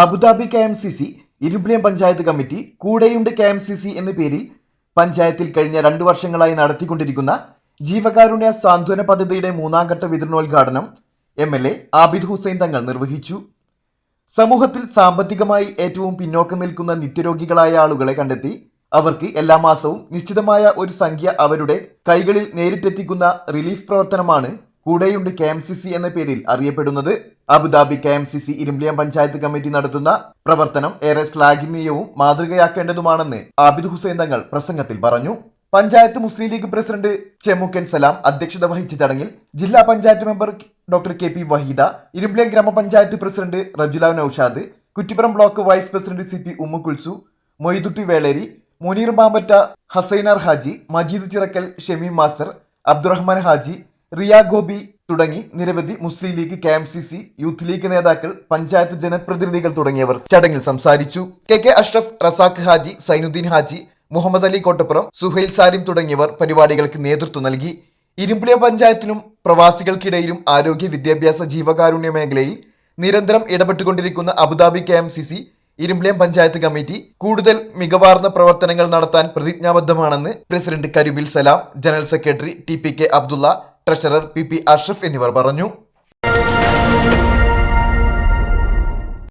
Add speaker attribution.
Speaker 1: Abu Dhabi K M C C Irimbiliyam panchayat committee കൂടെയുണ്ട് K M C C എന്ന പേരിൽ പഞ്ചായത്തിൽ കഴിഞ്ഞ രണ്ടു വർഷങ്ങളായി നടത്തിക്കൊണ്ടിരിക്കുന്ന ജീവകാരുണ്യ സാന്ത്വന പദ്ധതിയുടെ മൂന്നാം ഘട്ട വിതരണോദ്ഘാടനം M L A Abid Hussain Thangal നിർവഹിച്ചു. സമൂഹത്തിൽ സാമ്പത്തികമായി ഏറ്റവും പിന്നോക്കം നിൽക്കുന്ന നിത്യരോഗികളായ ആളുകളെ കണ്ടെത്തി അവർക്ക് എല്ലാ മാസവും നിശ്ചിതമായ ഒരു സംഖ്യ അവരുടെ കൈകളിൽ നേരിട്ടെത്തിക്കുന്ന റിലീഫ് പ്രവർത്തനമാണ് കൂടെയുണ്ട് കെ എന്ന പേരിൽ അറിയപ്പെടുന്നത്. Abu Dhabi K M C C Irimbiliyam panchayat committee നടത്തുന്ന പ്രവർത്തനം ഏറെ ശ്ലാഘനീയവും മാതൃകയാക്കേണ്ടതുമാണെന്ന് ആബിദ് ഹുസൈൻ തങ്ങൾ പ്രസംഗത്തിൽ പറഞ്ഞു. പഞ്ചായത്ത് മുസ്ലിം ലീഗ് പ്രസിഡന്റ് ചെമുക്കൻ സലാം അധ്യക്ഷത വഹിച്ച ചടങ്ങിൽ ജില്ലാ panchayat member doctor K P Waheeda Irimbiliyam ഗ്രാമപഞ്ചായത്ത് president Rajula Noushad Kuttippuram block vice president C P Ummu Kulsu Moidutty Veleri Muneer Mambatta Hassainar Haji Majeed Chirakkal Shemeem master Abdurahman Haji Riya Gopi തുടങ്ങി നിരവധി Muslim League K M C C youth League നേതാക്കൾ പഞ്ചായത്ത് ജനപ്രതിനിധികൾ തുടങ്ങിയവർ ചടങ്ങിൽ സംസാരിച്ചു. K K Ashraf Razak Haji Zainuddin Haji Muhammad Ali Kottappuram Suhail Salim തുടങ്ങിയവർ പരിപാടികൾക്ക് നേതൃത്വം നൽകി. ഇരുമ്പുലിയ പഞ്ചായത്തിലും പ്രവാസികൾക്കിടയിലും ആരോഗ്യ വിദ്യാഭ്യാസ ജീവകാരുണ്യ മേഖലയിൽ നിരന്തരം ഇടപെട്ടുകൊണ്ടിരിക്കുന്ന Abu Dhabi K M C C panchayat committee കൂടുതൽ മികവാർന്ന പ്രവർത്തനങ്ങൾ നടത്താൻ പ്രതിജ്ഞാബദ്ധമാണെന്ന് president Karubil Salam general secretary T P K Abdulla treasurer P P Ashraf എന്നിവർ പറഞ്ഞു